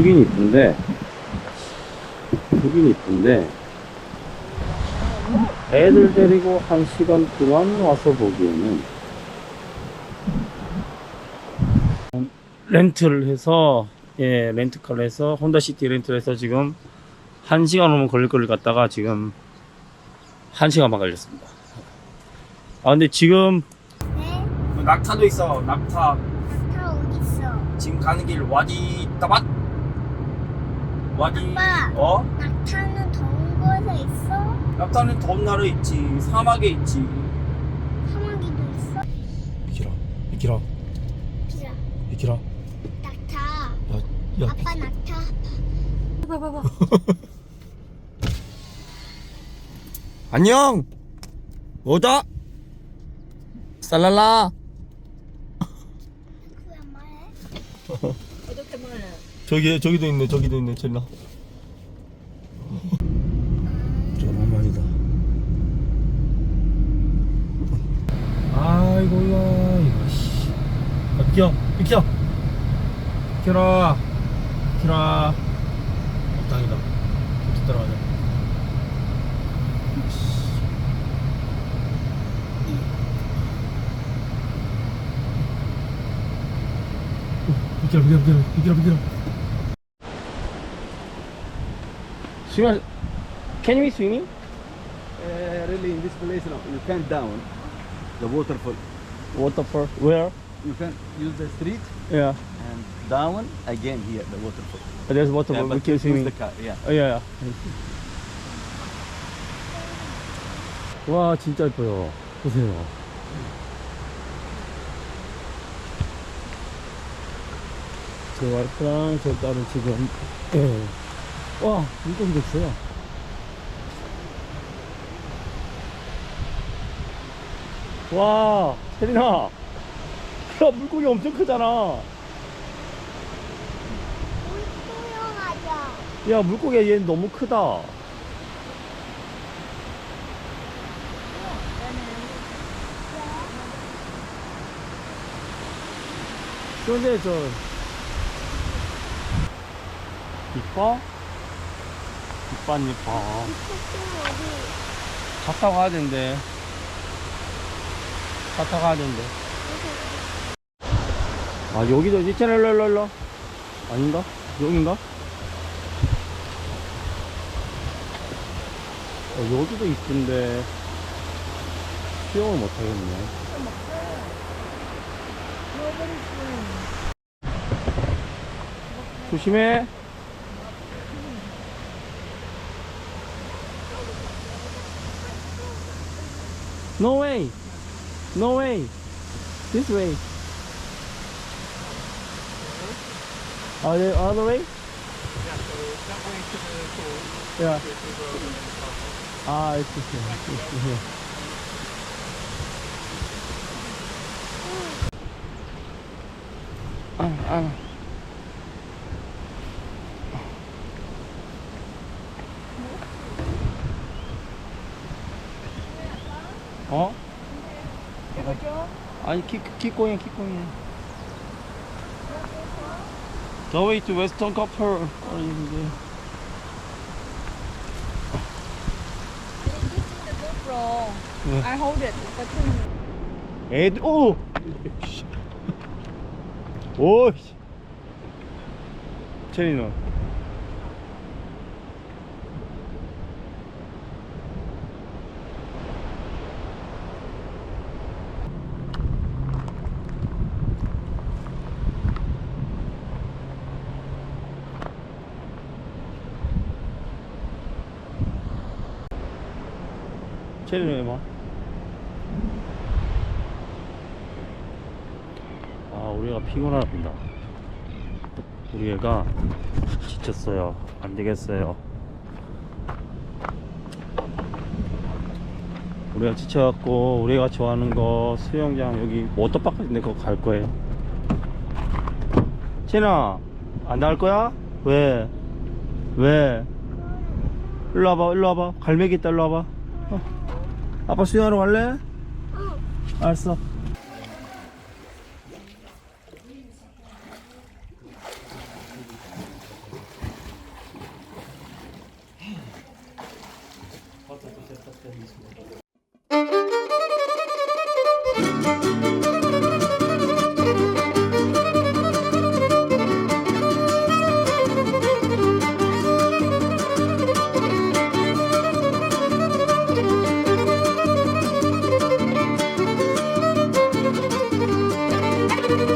이쁘긴 이쁜데 이쁘긴 이쁜데 애들 데리고 한 시간 동안 와서 보기에는 렌트를 해서 예 렌트카를 해서 혼다시티 렌트를 해서 지금 한 시간 오면 걸릴 거를 갔다가 지금 한 시간 만 걸렸습니다 아 근데 지금 네? 낙타도 있어 낙타 다 어딨어? 지금 가는 길 와디 따밭 와디 아빠. 어? 낙타는 더운 곳에 있어? 낙타는 더운 나라에 있지. 사막에 있지. 사마귀도 있어? 비키라 비키라. 비라. 비키라. 낙타. 야 아빠 낙타. 봐봐봐 안녕! 뭐다? 살랄라 그왜 말해? 저기 저기도 있네 저기도 있네 젤라. 저만만이다. 아이고야 이거 씨. 아, 비켜 비켜. 비켜라. 비켜라. 적당이다. 계속 따라가자. 비켜라 비켜라 비켜라 비켜라 비켜 라 스윙 Can you be swimming? Uh, really, in this place, no. You can down the waterfall. Waterfall Where? You can use the street Yeah and down again here, the waterfall. There's waterfall Yeah, we but can use swimming the car, yeah. 어, 야, 야. 와, 진짜 예뻐요. 보세요. 제 와이프랑 제 딸은 지금, 예. 와, 물고기 됐어요. 와, 세린아. 야, 물고기 엄청 크잖아. 수영하자 야, 물고기가 얘 너무 크다. 근데 저 이뻐? 이쪽은 어디? 차 타고 가야 된대. 차 타고 가야 된대. 아 여기도 있잖아 일로 일로 일로 아닌가? 여긴가? 어, 여기도 이쁜데 수영을 못하겠네 조심해 No way. No way. This way. Are they all the way? Yeah, so that way to the pool. Yeah. Ah, it's just. It's just here. Ah, ah. 아니, keep, keep going, keep going. The way to Western? 네. I hold it. But then 애들 오! 오! 씨. 체리는 봐? 아 우리 애가 피곤하답니다 우리 애가 지쳤어요 안 되겠어요 우리가 지쳐갖고 우리가 좋아하는 거 수영장 여기 워터파크 있는데 그거 갈 거예요 채나 안 나갈 거야? 왜? 왜? 일로 와봐 일로 와봐 갈매기 있다 일로 와봐 어. 아빠 수영하러 갈래? 응. 알았어.